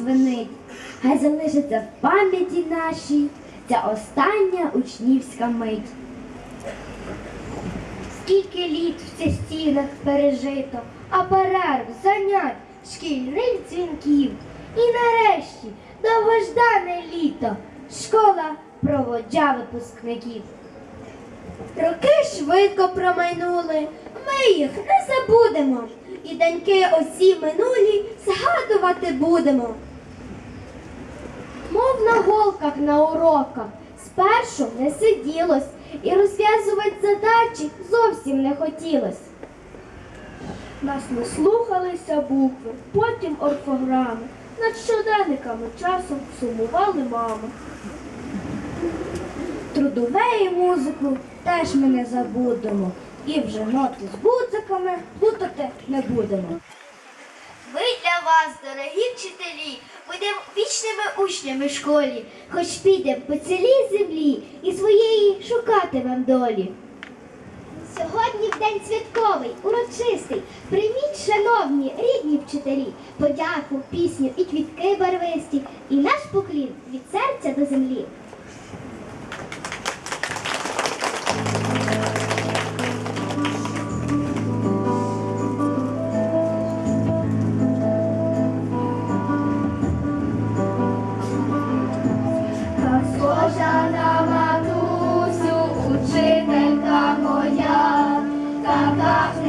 дзвенить. Хай залишиться в пам'яті нашій ця остання учнівська мить. Скільки літ в цих стінах пережито, а перерв, занять, шкільних дзвінків. І нарешті довгождане літо, школа проводжа випускників. Роки швидко промайнули, ми їх не забудемо, і доньки осі минулі згадувати будемо. Мов на голках на уроках, спершу не сиділось, і розв'язувати задачі зовсім не хотілось. Нас не слухалися букви, потім орфограми. Над щоденниками часом сумували мами. Трудове і музику теж ми не забудемо, і вже ноти з гудзиками плутати не будемо. Вас, дорогі вчителі, будемо вічними учнями в школі, хоч підемо по цілій землі і своєї шукатимем долі. Сьогодні в день святковий, урочистий. Прийміть, шановні, рідні вчителі, подяку, пісню і квітки барвисті, і наш поклін від серця до землі.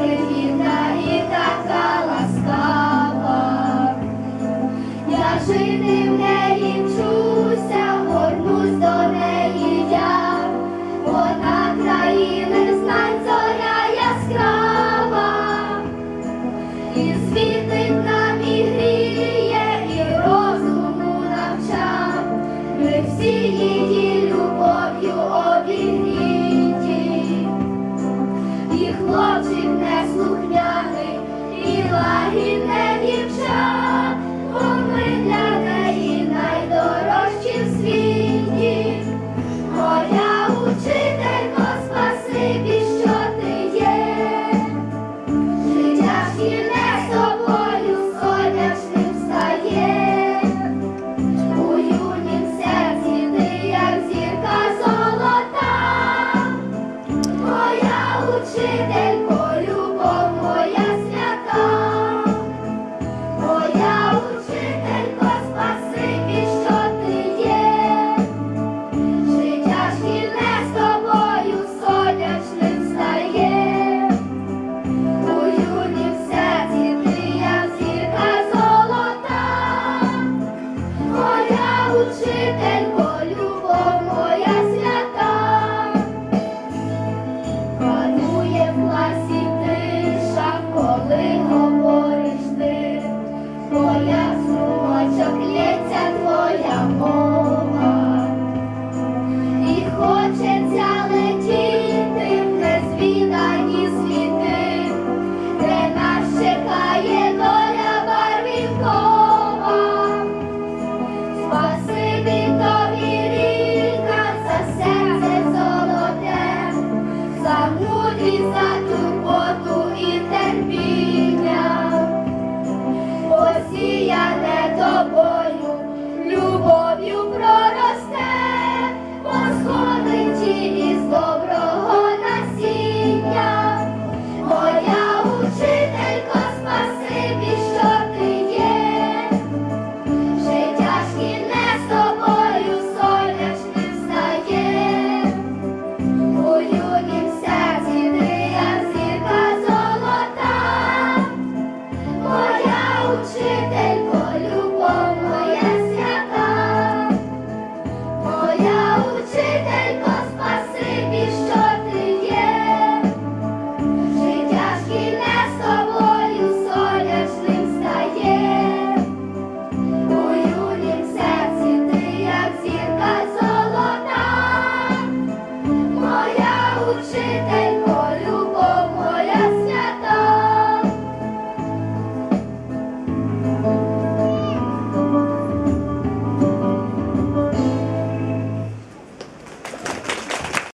Така ми для неї найдорожчі в світі. Моя учителько, спасибі, що ти є. Життя шкільне